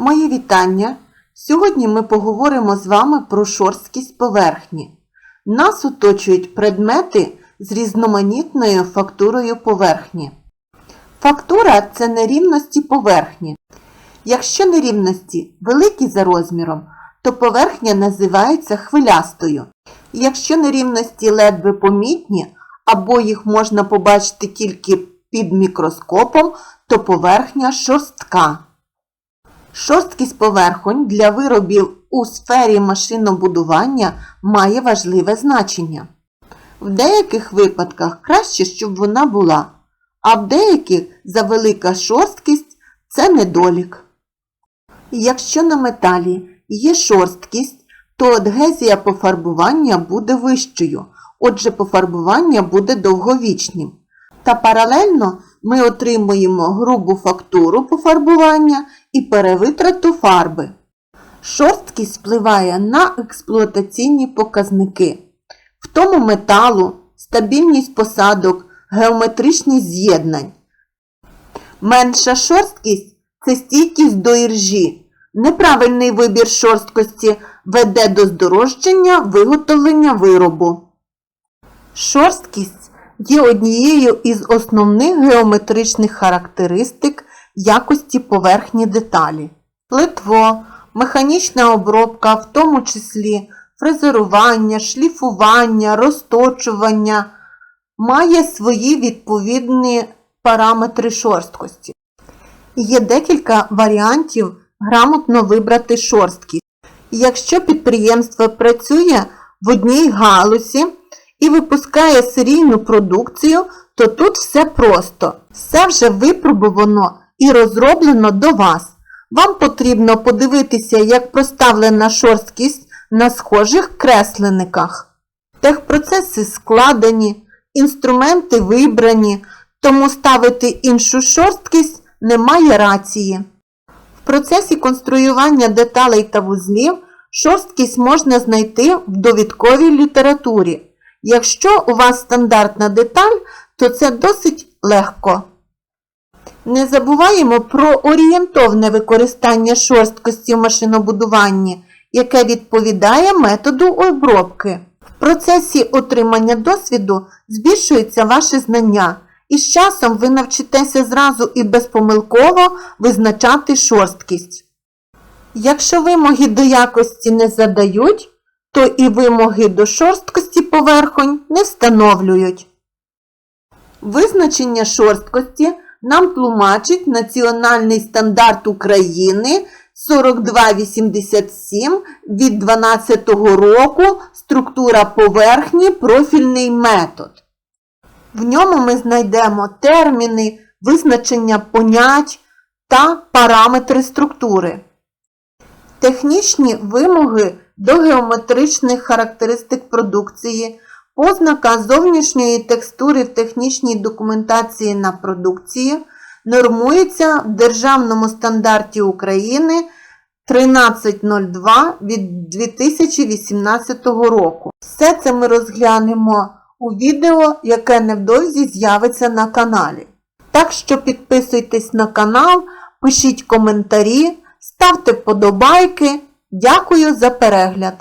Мої вітання! Сьогодні ми поговоримо з вами про шорсткість поверхні. Нас оточують предмети з різноманітною фактурою поверхні. Фактура це нерівності поверхні. Якщо нерівності великі за розміром, то поверхня називається хвилястою. Якщо нерівності ледве помітні, або їх можна побачити тільки під мікроскопом, то поверхня шорстка. Шорсткість поверхонь для виробів у сфері машинобудування має важливе значення. В деяких випадках краще, щоб вона була, а в деяких завелика шорсткість це недолік. Якщо на металі є шорсткість, то адгезія пофарбування буде вищою, отже пофарбування буде довговічним. Та паралельно ми отримуємо грубу фактуру пофарбування і перевитрату фарби. Шорсткість впливає на експлуатаційні показники, в тому металу, стабільність посадок, геометричність з'єднань. Менша шорсткість це стійкість до іржі. Неправильний вибір шорсткості веде до здорожчання виготовлення виробу. Шорсткість є однією із основних геометричних характеристик якості поверхні деталі. Плитво, механічна обробка, в тому числі фрезерування, шліфування, розточування, має свої відповідні параметри шорсткості. Є декілька варіантів грамотно вибрати шорсткість. Якщо підприємство працює в одній галузі і випускає серійну продукцію, то тут все просто. Все вже випробувано і розроблено до вас. Вам потрібно подивитися, як проставлена шорсткість на схожих кресленниках. Техпроцеси складені, інструменти вибрані, тому ставити іншу шорсткість немає рації. В процесі конструювання деталей та вузлів шорсткість можна знайти в довідковій літературі. Якщо у вас стандартна деталь, то це досить легко. Не забуваємо про орієнтовне використання шорсткості в машинобудуванні, яке відповідає методу обробки. В процесі отримання досвіду збільшується ваше знання, і з часом ви навчитеся зразу і безпомилково визначати шорсткість. Якщо вимоги до якості не задають, то і вимоги до шорсткості поверхонь не встановлюють. Визначення шорсткості нам тлумачить Національний стандарт України 4287 від 12 року структура поверхні профільний метод. В ньому ми знайдемо терміни, визначення понять та параметри структури. Технічні вимоги до геометричних характеристик продукції, познака зовнішньої текстури в технічній документації на продукції нормується в Державному стандарті України 1302 від 2018 року. Все це ми розглянемо у відео, яке невдовзі з'явиться на каналі. Так що підписуйтесь на канал, пишіть коментарі, ставте вподобайки. Дякую за перегляд!